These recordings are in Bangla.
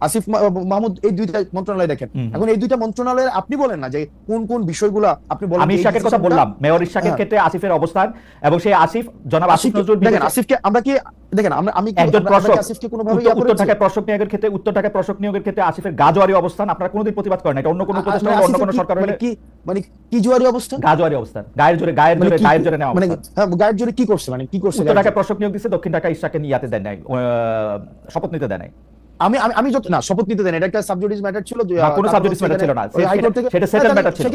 আসিফ মাহমুদ এই দুইটা মন্ত্রণালয় দেখেন এখন এই দুইটা মন্ত্রণালয়ের আপনি বলেন না যে কোন কোন বিষয়গুলো আপনি বলেন আমি ইশাকের কথা বললাম মেয়র ইশাকের হ্যাঁ। ক্ষেত্রে আসিফের অবস্থান এবং সেই আসিফ জনাব আসিফ নজরুল দেখেন আসিফকে আমরা কি দেখেন আমরা আমি একজন আমরা- আমরা কি প্রশক আসিফকে উত্তর- ইয়া উত্তর? ঢাকায় প্রশক নিয়োগের ক্ষেত্রে উত্তর ঢাকায় প্রশক নিয়োগের ক্ষেত্রে আসিফের গাজোয়ারি অবস্থান আপনারা কোনোদিন প্রতিবাদ করেন না এটা অন্য কোনো উপদেষ্টা মানে অন্য কোনো সরকার মানে হলে কি মানে কি জুয়ারি অবস্থা গাজোয়ারি অবস্থান গায়ের জোরে গায়ের মানে জোরে গায়ের জোরে নেওয়া মানে হ্যাঁ গায়ের জোরে কি করছে মানে কি করছে উত্তর ঢাকায় জোরে? প্রশক নিয়োগ দিচ্ছে দক্ষিণ ঢাকায় ইশাকে ইয়াতে দেয় নাই আহ, শপথ নিতে দেন নাই আমি আমি আমি যত না শপথ নিতে দেন। এটা একটা সাবজুডিস ম্যাটার ছিল না, কোনো সাবজুডিস ম্যাটার ছিল না। সেটা সেটেল ম্যাটার ছিল।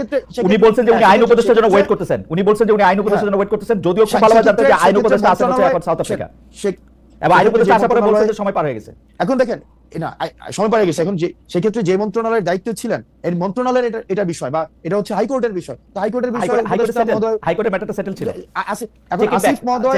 উনি বলছেন যে উনি আইন উপদেষ্টার জন্য ওয়েট করতেছেন। উনি বলছেন যে উনি আইন উপদেষ্টার জন্য ওয়েট করতেছেন। যদিও খুব জানতেন যে আইন উপদেষ্টা আছেন হচ্ছে এখন সাউথ আফ্রিকা এবং আইন উপদেষ্টা আসার পরে বলছেন যে সময় পার হয়ে গেছে। এখন দেখেন না সময় পারে গেছে। এখন যে সেক্ষেত্রে যে মন্ত্রণালয়ের দায়িত্ব ছিলেন এই মন্ত্রণালয়ের এটা এটা বিষয় বা এটা হচ্ছে হাইকোর্টের বিষয়। তো হাইকোর্টের বিষয় হাইকোর্টের ম্যাটারটা সেটেল ছিল। আসিফ এখন আসিফ মহোদয়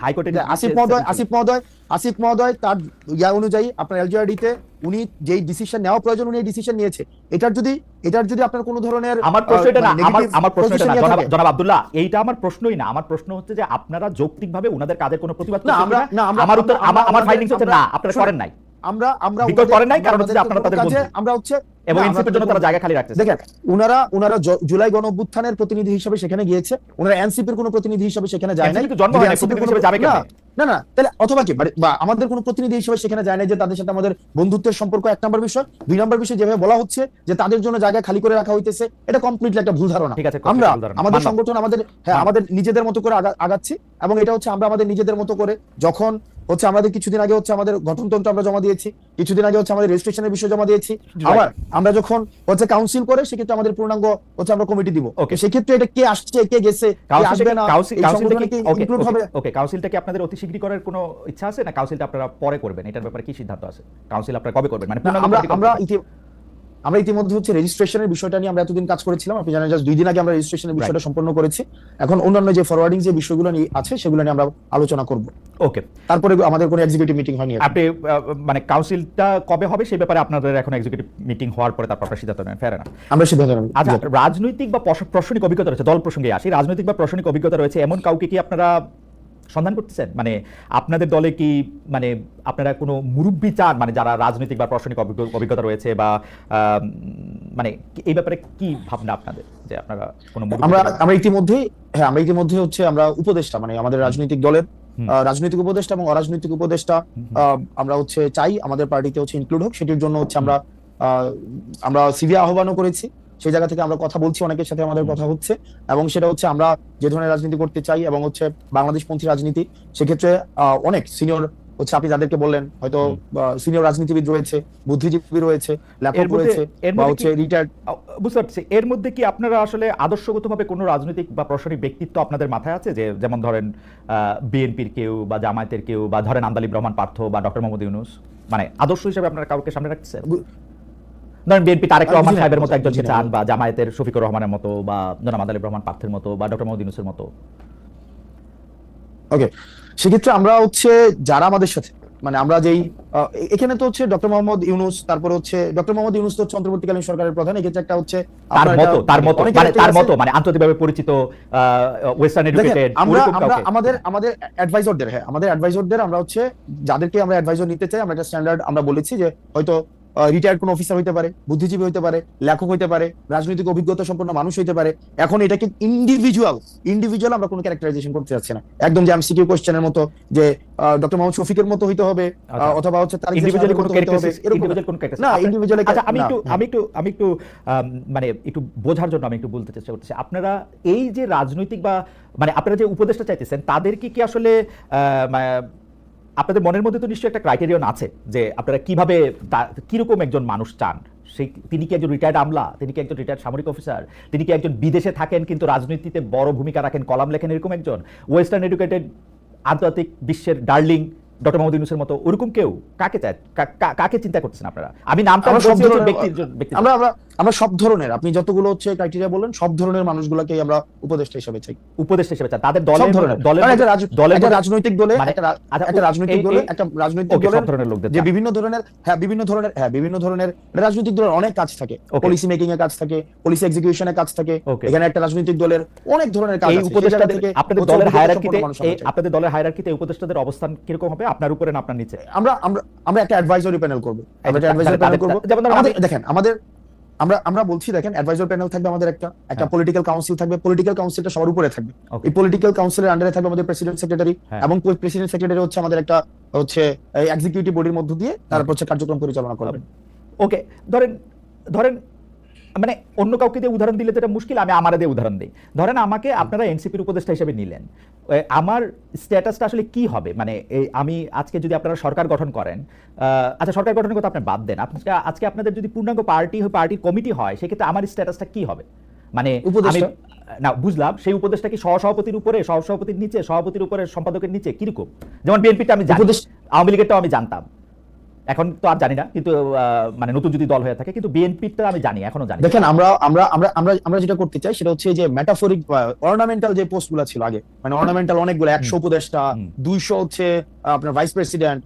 হাইকোর্টের আসিফ মহোদয় আসিফ মহোদয় আসিফ মহোদয় তার ইয়া অনুযায়ী আপনার এলজিআরডিতে উনি যেই ডিসিশন নেওয়া প্রয়োজন উনি ডিসিশন নিয়েছে। এটার যদি এটার যদি আপনার কোনো ধরনের আমার প্রশ্ন এটা না মানে আমার আমার না। জনাব জনাব আব্দুল্লাহ এইটা আমার প্রশ্নই না। আমার প্রশ্ন হচ্ছে যে আপনারা যৌক্তিকভাবে ওনাদের কাজের কোনো প্রতিবাদ না, আমরা- না, আমার উত্তর আমার ফাইন্ডিংস হচ্ছে না আপনারা করেন নাই। আমরা আমরা করেন নাই, কারণ হচ্ছে আপনারা আমাদের তাদের কাজে আমরা হচ্ছে এবং এনসিপির জন্য তারা জায়গা খালি রাখতেছে। দেখেন উনারা উনারা জুলাই গণ প্রতিনিধি হিসেবে সেখানে গিয়েছে। উনারা এনসিপির কোনো প্রতিনিধি হিসেবে সেখানে যায় নাই। জন্ম হয় নাই, NCP র প্রতিনিধি কোনো- যাবে না, না না তাহলে অথবা কি মানে বা আমাদের কোনো প্রতিনিধি হিসেবে সেখানে যায় না যে তাদের সাথে আমাদের বন্ধুত্বের সম্পর্ক এক নম্বর বিষয়। দুই নম্বর বিষয় যেভাবে বলা হচ্ছে যে তাদের জন্য জায়গা খালি করে রাখা হইতেছে এটা কমপ্লিটলি একটা ভুল ধারণা। ঠিক আছে, আমরা। আমাদের সংগঠন আমাদের হ্যাঁ আমাদের নিজেদের মতো করে আগা- আগাচ্ছি এবং এটা হচ্ছে আমরা আমাদের নিজেদের মতো করে যখন হচ্ছে আমাদের কিছুদিন আগে হচ্ছে আমাদের গঠনতন্ত্র আমরা জমা দিয়েছি কিছুদিন আগে হচ্ছে আমাদের রেজিস্ট্রেশনের বিষয় জমা দিয়েছি। আবার আমরা যখন হচ্ছে কাউন্সিল করে সেক্ষেত্রে আমাদের পূর্ণাঙ্গ হচ্ছে আমরা কমিটি দিব। ওকে সেক্ষেত্রে এটা কে আসছে কে গেছে কে আসবে না ইনক্লুড হবে? ওকে কাউন্সিলটা কি আপনাদের অতি শীঘ্রই করার কোনো ইচ্ছা আছে? না কাউন্সিলটা আপনারা পরে করবেন এটার ব্যাপারে কি সিদ্ধান্ত আছে? কাউন্সিল আপনারা কবে করবেন? মানে আমরা আমরা আমরা ইতিমধ্যে হচ্ছে রেজিস্ট্রেশনের বিষয়টা নিয়ে আমরা এতদিন কাজ করেছিলাম আপনি জানেন জাস্ট দুই দিন আগে আমরা রেজিস্ট্রেশনের বিষয়টা সম্পন্ন করেছি। এখন অন্যান্য যে ফরওয়ার্ডিং যে বিষয়গুলো নিয়ে আছে সেগুলো নিয়ে আমরা আলোচনা করব। ওকে তারপরে আমাদের কোনো এক্সিকিউটিভ মিটিং হয়নি। আপনি মানে কাউন্সিলটা কবে হবে সেই ব্যাপারে আপনাদের এখন এক্সিকিউটিভ মিটিং হওয়ার পরে তারপর আপনারা সিদ্ধান্ত নেন ফের না আমরা সিদ্ধান্ত নেব। আচ্ছা রাজনৈতিক বা প্রশ- প্রশাসনিক অভিজ্ঞতা রয়েছে দল প্রসঙ্গে আসি। রাজনৈতিক বা প্রশাসনিক অভিজ্ঞতা রয়েছে এমন কাউকে কি আপনারা সন্ধান করতেছেন? মানে আপনাদের দলে কি মানে আপনারা কোনো মুরব্বী চান? মানে যারা রাজনৈতিক বা প্রশাসনিক অভিজ্ঞতা রয়েছে বা মানে এই ব্যাপারে কি ভাবনা আপনাদের যে আপনারা কোনো আমরা? আমরা ইতিমধ্যে হ্যাঁ আমরা ইতিমধ্যে হচ্ছে আমরা উপদেষ্টা মানে আমাদের রাজনৈতিক দলের রাজনৈতিক উপদেষ্টা এবং অরাজনৈতিক উপদেষ্টা আমরা হচ্ছে চাই আমাদের পার্টিতে হচ্ছে ইনক্লুড হোক সেটির জন্য হচ্ছে আমরা আহ, আমরা সিভি আহ্বানও করেছি। সেই জায়গা থেকে আমরা কথা বলছি অনেকের সাথে আমাদের কথা হচ্ছে। এবং সেটা হচ্ছে আমরা যে ধরনের রাজনীতি করতে চাই এবং হচ্ছে বাংলাদেশ পন্থী রাজনীতি সেক্ষেত্রে অনেক সিনিয়র হচ্ছে আপনি যাদেরকে বললেন হয়তো সিনিয়র রাজনীতিবিদ রয়েছে বুদ্ধিজীবী রয়েছে লেখক রয়েছে বা হচ্ছে রিটায়ার্ড বুঝতে পারছি। এর মধ্যে কি আপনারা আসলে আদর্শগতভাবে কোনো রাজনৈতিক বা প্রশাসনিক ব্যক্তিত্ব আপনাদের মাথায় আছে? যে যেমন ধরেন বিএনপির কেউ বা জামায়াতের কেউ বা ধরেন আন্দালিব রহমান পার্থ বা ডক্টর মোহাম্মদ ইউনুস। মানে আদর্শ হিসেবে আপনারা কাউকে সামনে রাখছেন? ধরেন বিএনপি তারেক রহমান সাহেবের মতো একজনকে চান বা জামায়াতের শফিকুর রহমানের মতো বা জনাব আন্দালিব রহমান পার্থের মতো বা ডক্টর মোহাম্মদ ইউনুসের মতো। ওকে সেক্ষেত্রে আমরা হচ্ছে যারা আমাদের সাথে মানে আমরা যেই এখানে তো হচ্ছে ডক্টর মোহাম্মদ ইউনুস তারপর হচ্ছে ডক্টর মোহাম্মদ ইউনুস তো হচ্ছে অন্তর্বর্তীকালীন সরকারের প্রধান এক্ষেত্রে একটা হচ্ছে তার মতো তার মতো মানে তার মতো মানে আন্তর্জাতিকভাবে পরিচিত ওয়েস্টার্ন এডুকেটেড আমরা আমরা আমাদের আমাদের অ্যাডভাইজারদের হ্যাঁ আমাদের অ্যাডভাইজারদের আমরা হচ্ছে যাদেরকে আমরা অ্যাডভাইজার নিতে চাই আমরা একটা স্ট্যান্ডার্ড আমরা বলেছি যে হয়তো রিটায়ার্ড কোন অফিসার হইতে পারে বুদ্ধিজীবী হইতে পারে লেখক হইতে পারে রাজনৈতিক অভিজ্ঞতা সম্পন্ন মানুষ হইতে পারে এখন এটাকে ইন্ডিভিজুয়াল ইন্ডিভিজুয়াল আমরা কোনো ক্যারেক্টারাইজেশন করতে যাচ্ছি না একদম যে এমসিকিউ কোশ্চেনের মতো যে ডক্টর মোহাম্মদ শফিকের মতো হইতে হবে আচ্ছা। অথবা হচ্ছে তারিক ইন্ডিভিজুয়ালি কোনো এরকম না। ইন্ডিভিজুয়াল আচ্ছা আমি একটু আমি একটু আমি একটু মানে একটু বোঝার জন্য আমি একটু বলতে চেষ্টা করতেছি আপনারা এই যে রাজনৈতিক বা মানে আপনারা যে উপদেষ্টা চাইতেছেন তাদেরকে কি আসলে আপনাদের মনের মধ্যে তো নিশ্চয়ই একটা ক্রাইটেরিয়ন আছে যে আপনারা কীভাবে কীরকম একজন মানুষ চান? সেই তিনি কি একজন রিটায়ার্ড আমলা? তিনি কি একজন রিটায়ার্ড সামরিক অফিসার তিনি কি একজন বিদেশে থাকেন কিন্তু রাজনীতিতে বড় ভূমিকা রাখেন, কলাম লেখেন এরকম একজন? ওয়েস্টার্ন এডুকেটেড আন্তর্জাতিক বিশ্বের ডার্লিং ডক্টর মোহাম্মদ ইউনুসের মতো ওরকম কেউ কাকে চায়? কাকে চিন্তা করছেন আপনারা? আমি নামটা সব ধরনের- ব্যক্তির আমরা আমরা আমরা সব ধরনের আপনি যতগুলো হচ্ছে ক্রাইটেরিয়া বললেন সব ধরনের মানুষগুলোকে আমরা উপদেষ্টা হিসেবে চাই। উপদেষ্টা হিসেবে চান তাদের দলের ধরনের। দলের দলের একটা রাজনৈতিক দলে একটা রাজনৈতিক দলে একটা রাজনৈতিক দলের ধরনের লোকদের যে বিভিন্ন ধরনের হ্যাঁ বিভিন্ন ধরনের হ্যাঁ বিভিন্ন ধরনের রাজনৈতিক দলের অনেক কাজ থাকে. পলিসি মেকিং এর কাজ থাকে পলিসি এক্সিকিউশনের কাজ থাকে. এখানে একটা রাজনৈতিক দলের অনেক ধরনের কাজ আছে। জায়গা থেকে আপনাদের দলের হায়ারার্কিতে চাই। আপনাদের দলের হায়ারার্কিতে উপদেষ্টাদের অবস্থান কীরকম হবে? আপনার উপরে না আপনার নিচে। আমরা আমরা আমরা একটা অ্যাডভাইজরি প্যানেল করব। আমরা একটা অ্যাডভাইজরি প্যানেল করব। যেমন আমাদের দেখেন আমাদের আমরা আমরা বলছি দেখেন অ্যাডভাইজর প্যানেল থাকবে আমাদের একটা একটা। পলিটিক্যাল কাউন্সিল থাকবে পলিটিক্যাল কাউন্সিলটা সবার উপরে থাকবে. এই পলিটিক্যাল কাউন্সিলের আন্ডারে থাকবে আমাদের প্রেসিডেন্ট সেক্রেটারি হ্যাঁ। এবং প্রেসিডেন্ট সেক্রেটারি হচ্ছে আমাদের একটা হচ্ছে এক্সিকিউটিভ বডির মধ্য দিয়ে তারপর হচ্ছে কার্যক্রম পরিচালনা করবে। ওকে ধরেন ধরেন মানে অন্য কাউকে দিয়ে উদাহরণ দিলে তো এটা মুশকিল আমি আমার দিয়ে উদাহরণ দিই। ধরেন আমাকে আপনারা এনসিপির উপদেষ্টা হিসেবে নিলেন। আমার স্ট্যাটাসটা আসলে কি হবে? মানে আমি আজকে যদি আপনারা সরকার গঠন করেন আচ্ছা সরকার গঠনের কথা আপনি বাদ দেন। আপনি আজকে আপনাদের যদি পূর্ণাঙ্গ পার্টি পার্টির কমিটি হয় সেক্ষেত্রে আমার স্ট্যাটাসটা কি হবে? মানে আমি না বুঝলাম সেই উপদেশটা কি সহসভাপতির উপরে সহসভাপতির নিচে সভাপতির উপরে সম্পাদকের নিচে কীরকম? যেমন বিএনপিটা আমি জানি আওয়ামী লীগেরটাও আমি জানতাম। এখন তো আর জানি না কিন্তু মানে নতুন যদি দল হয়ে থাকে কিন্তু বিএনপিটা আমি জানি এখনও জানি দেখেন আমরা আমরা আমরা আমরা আমরা যেটা করতে চাই সেটা হচ্ছে যে মেটাফরিক অর্নামেন্টাল যে পোস্টগুলো ছিল আগে মানে অর্নামেন্টাল অনেকগুলো একশো উপদেষ্টা। দুইশো হচ্ছে আপনার ভাইস প্রেসিডেন্ট।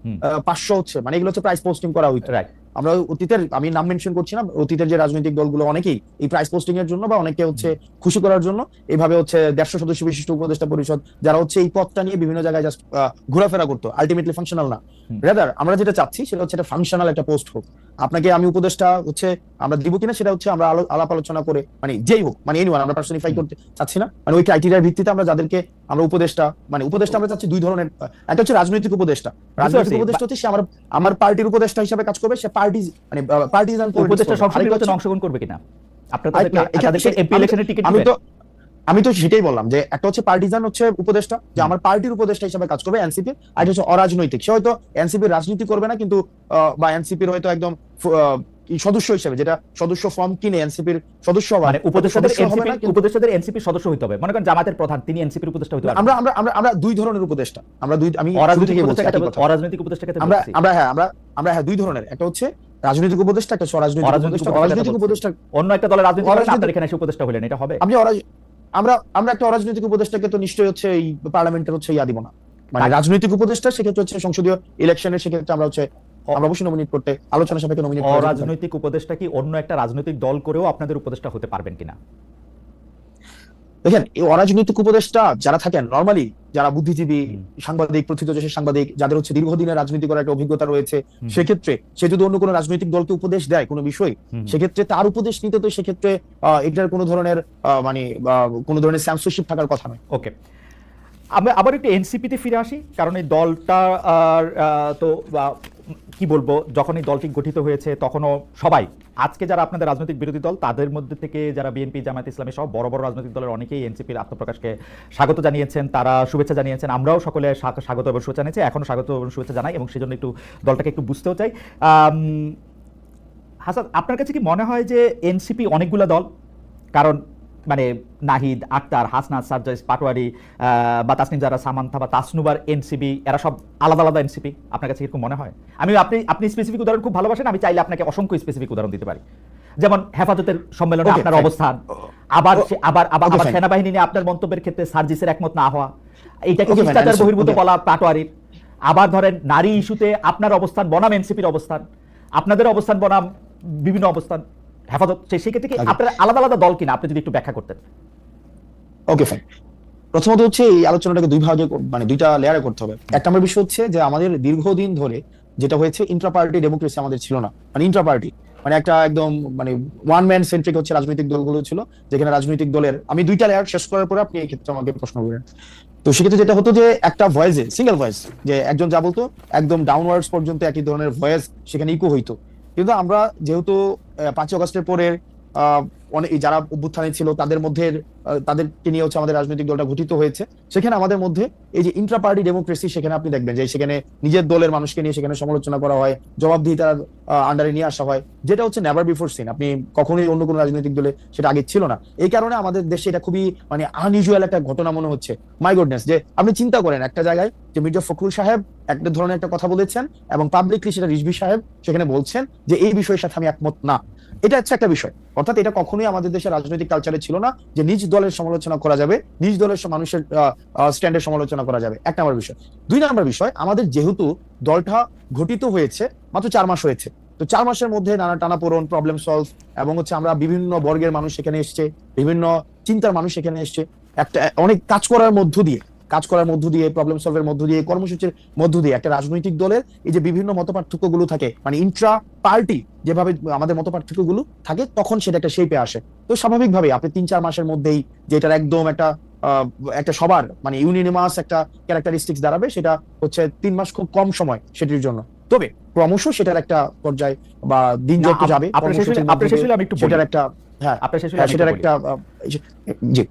পাঁচশো হচ্ছে মানে এগুলো হচ্ছে প্রাইস পোস্টিং করা হইতো রাইট আমরা অতীতের আমি নাম মেনশন করছি না অতীতের যে রাজনৈতিক দলগুলো অনেকেই এই প্রাইস পোস্টিং এর জন্য বা অনেকে হচ্ছে খুশি করার জন্য এইভাবে হচ্ছে দেড়শো সদস্য বিশিষ্ট উপদেষ্টা পরিষদ যারা হচ্ছে এই পদটা নিয়ে বিভিন্ন জায়গায় জাস্ট ঘোরাফেরা করতো আলটিমেটলি ফাংশনাল না। রেদার আমরা যেটা চাচ্ছি সেটা হচ্ছে একটা ফাংশনাল একটা পোস্ট হোক। আপনাকে আমি উপদেষ্টা হচ্ছে আমরা দিব কিনা সেটা হচ্ছে আমরা আলাপ আলোচনা করে মানে যেই হোক মানে এনিওয়ান আমরা পার্সনিফাই করতে চাচ্ছি না। মানে ওই ক্রাইটেরিয়ার ভিত্তিতে আমরা যাদেরকে আমরা উপদেষ্টা মানে উপদেষ্টা আমরা চাচ্ছি দুই ধরনের একটা হচ্ছে রাজনৈতিক উপদেষ্টা। রাজনৈতিক পারছি। উপদেষ্টা হচ্ছে সে আমার আমার পার্টির উপদেষ্টা হিসাবে কাজ করবে সে পার্টি মানে পার্টিজান উপদেষ্টা সংসদ নির্বাচনে অংশগ্রহণ করবে কিনা? আমি তো- আমি তো সেটাই বললাম যে একটা হচ্ছে পার্টিজান হচ্ছে উপদেষ্টা যে আমার পার্টির উপদেষ্টা হিসেবে কাজ করবে এনসিপি আর হচ্ছে অরাজনৈতিক। সে হয়তো এনসিপির রাজনীতি করবে না কিন্তু বা এনসিপির হয়তো একদম কি সদস্য হিসেবে যেটা সদস্য ফর্ম কিনে এনসিপির সদস্য মানে উপদেষ্টাদের এনসিপি উপদেষ্টাদের এনসিপি সদস্য হতে হবে। মনে করেন জামাতের প্রধান তিনি এনসিপির উপদেষ্টা হতে পারবেন। আমরা আমরা আমরা আমরা দুই ধরনের উপদেষ্টা। আমরা দুই আমি অরাজনৈতিক উপদেষ্টা অরাজনৈতিক আমরা আমরা হ্যাঁ আমরা আমরা হ্যাঁ দুই ধরনের। একটা হচ্ছে রাজনৈতিক উপদেষ্টা একটা অরাজনৈতিক উপদেষ্টা। উপদেষ্টা অরাজনৈতিক উপদেষ্টা অন্য একটা দলের রাজনীতি করেন আপনার এখানে এসে উপদেষ্টা হলেন এটা হবে? আপনি আমরা আমরা একটা অরাজনৈতিক উপদেষ্টাকে তো নিশ্চয়ই হচ্ছে এই পার্লামেন্টের হচ্ছে ইয়া দিব না। মানে রাজনৈতিক উপদেষ্টা সেক্ষেত্রে হচ্ছে সংসদীয় ইলেকশনের সেক্ষেত্রে আমরা হচ্ছে আমরা অবশ্যই নমিনেট করতে আলোচনা সাপেক্ষে নমিনেট করা অরাজনৈতিক উপদেষ্টা কি অন্য একটা রাজনৈতিক দল করেও আপনাদের উপদেষ্টা হতে পারবেন কিনা? দেখেন এই অরাজনৈতিক উপদেষ্টা যারা থাকেন নরমালি যারা বুদ্ধিজীবী সাংবাদিক প্রথিতযশের সাংবাদিক যাদের হচ্ছে দীর্ঘদিনের রাজনীতি করার একটা অভিজ্ঞতা রয়েছে সেক্ষেত্রে সে যদি অন্য কোনো রাজনৈতিক দলকে উপদেশ দেয় কোনো বিষয় সেক্ষেত্রে তার উপদেশ নিতে তো সেক্ষেত্রে এটার কোনো ধরনের মানে কোনো ধরনের স্যামসরশিপ থাকার কথা নয়। ওকে আমরা আবার একটু এনসিপিতে ফিরে আসি কারণ এই দলটা তো কি বলব যখন এই দলটি গঠিত হয়েছে, তখনও সবাই, আজকে যারা আপনাদের রাজনৈতিক বিরোধী দল, তাদের মধ্যে থেকে যারা বিএনপি, জামায়াত ইসলামী সহ বড় বড় রাজনৈতিক দলের অনেকেই এনসিপির আত্মপ্রকাশকে স্বাগত জানিয়েছেন, তারা শুভেচ্ছা জানিয়েছেন। আমরাও সকলে স্বা- স্বাগত এবং শুভেচ্ছা জানিয়েছি, এখনও স্বাগত এবং শুভেচ্ছা জানাই এবং সেজন্য একটু দলটাকে একটু বুঝতেও চাই। হাসান, আপনার কাছে কি মনে হয় যে এনসিপি অনেকগুলো দল? কারণ মানে নাহিদ আক্তার হাসনাত সার্জাইস পাটোয়ারি বা তাসনিম যারা সামান্থা বা তাসনুবার এনসিবি এরা সব আলাদা আলাদা এনসিপি। আপনার কাছে এরকম মনে হয়? আমি আপনি আপনি স্পেসিফিক উদাহরণ খুব ভালোবাসেন আমি চাইলে আপনাকে অসংখ্য স্পেসিফিক উদাহরণ দিতে পারি। যেমন হেফাজতের সম্মেলনে আপনার অবস্থান আবার সে- আবার আবার আবার সেনাবাহিনী নিয়ে আপনার মন্তব্যের ক্ষেত্রে সার্জিসের একমত না হওয়া। এইটাকে শিষ্টাচার বহির্ভূত বলা পাটোয়ারির? আবার ধরেন নারী ইস্যুতে আপনার অবস্থান বনাম এনসিপির অবস্থান। আপনাদের অবস্থান বনাম বিভিন্ন অবস্থান। হেফাজত সে- সেক্ষেত্রে কি আপনার আলাদা আলাদা দল কিনা? আপনি যদি একটু ব্যাখ্যা করতেন। ওকে ফাইন প্রথমত হচ্ছে এই আলোচনাটাকে দুই ভাগে মানে দুইটা লেয়ারে করতে হবে। এক নম্বর বিষয় হচ্ছে যে আমাদের দীর্ঘদিন ধরে যেটা হয়েছে ইন্ট্রা পার্টি ডেমোক্রেসি আমাদের ছিল না। মানে ইন্ট্রা পার্টি মানে একটা একদম মানে ওয়ান ম্যান সেন্ট্রিক হচ্ছে রাজনৈতিক দলগুলো ছিল যেখানে রাজনৈতিক দলের আমি দুইটা লেয়ার শেষ করার পরে আপনি এই ক্ষেত্রে আমাকে প্রশ্ন করেন তো সেক্ষেত্রে যেটা হতো যে একটা ভয়েসে সিঙ্গেল ভয়েস যে একজন যা বলতো একদম ডাউনওয়ার্ডস পর্যন্ত একই ধরনের ভয়েস সেখানে ইকো হইতো। কিন্তু আমরা যেহেতু পাঁচই অগস্টের পরে আহ, অনেক যারা অভ্যুত্থানে ছিল, তাদের মধ্যে তাদেরকে নিয়ে হচ্ছে আমাদের রাজনৈতিক দলটা গঠিত হয়েছে। সেখানে আমাদের মধ্যে এই যে ইন্ট্রা পার্টি ডেমোক্রেসি সেখানে আপনি দেখবেন যে সেখানে নিজের দলের মানুষকে নিয়ে সেখানে সমালোচনা করা হয়, জবাবদিহিতার আন্ডারে নিয়ে আসা হয়। যেটা হচ্ছে নেভার বিফোর সিন আপনি কখনোই অন্য কোনো রাজনৈতিক দলে সেটা আগে ছিল না। এই কারণে আমাদের দেশে এটা খুবই মানে আনইউজুয়াল একটা ঘটনা মনে হচ্ছে। মাই গুডনেস যে আপনি চিন্তা করেন একটা জায়গায় যে মির্জা ফখরুল সাহেব একটা ধরনের একটা কথা বলেছেন এবং পাবলিকলি সেটা রিজভি সাহেব সেখানে বলছেন যে এই বিষয়ের সাথে আমি একমত না। এটা হচ্ছে একটা বিষয়। অর্থাৎ এটা কখনোই আমাদের দেশের রাজনৈতিক কালচারে ছিল না যে নিজ দলের সমালোচনা করা যাবে, নিজ দলের মানুষের স্ট্যান্ডের সমালোচনা করা যাবে। এক নম্বর বিষয়। দুই নম্বর বিষয়, আমাদের যেহেতু দলটা গঠিত হয়েছে, মাত্র চার মাস হয়েছে। তো চার মাসের মধ্যে নানা টানাপোড়ন প্রবলেম সলভ এবং হচ্ছে আমরা বিভিন্ন বর্গের মানুষ সেখানে এসছে, বিভিন্ন চিন্তার মানুষ সেখানে এসছে। একটা, অনেক কাজ করার মধ্য দিয়ে কাজ করার মধ্য দিয়ে প্রবলেম সলভের মধ্য দিয়ে কর্মসূচির মধ্য দিয়ে একটা রাজনৈতিক দলের এই যে বিভিন্ন মতপার্থক্যগুলো থাকে মানে ইন্ট্রা পার্টি যেভাবে আমাদের মতপার্থক্যগুলো থাকে তখন সেটা একটা শেপে আসে। তো স্বাভাবিকভাবে আপনি তিন চার মাসের মধ্যেই যেটার একদম একটা একটা সবার মানে ইউনিনিমাস একটা ক্যারেক্টারিস্টিক্স দাঁড়াবে সেটা হচ্ছে তিন মাস খুব কম সময় সেটির জন্য। তবে ক্রমশ সেটার একটা পর্যায়ে বা দিন যত যাবে সেটার একটা হ্যাঁ আপনার শেষ হলে হ্যাঁ, সেটার একটা জি।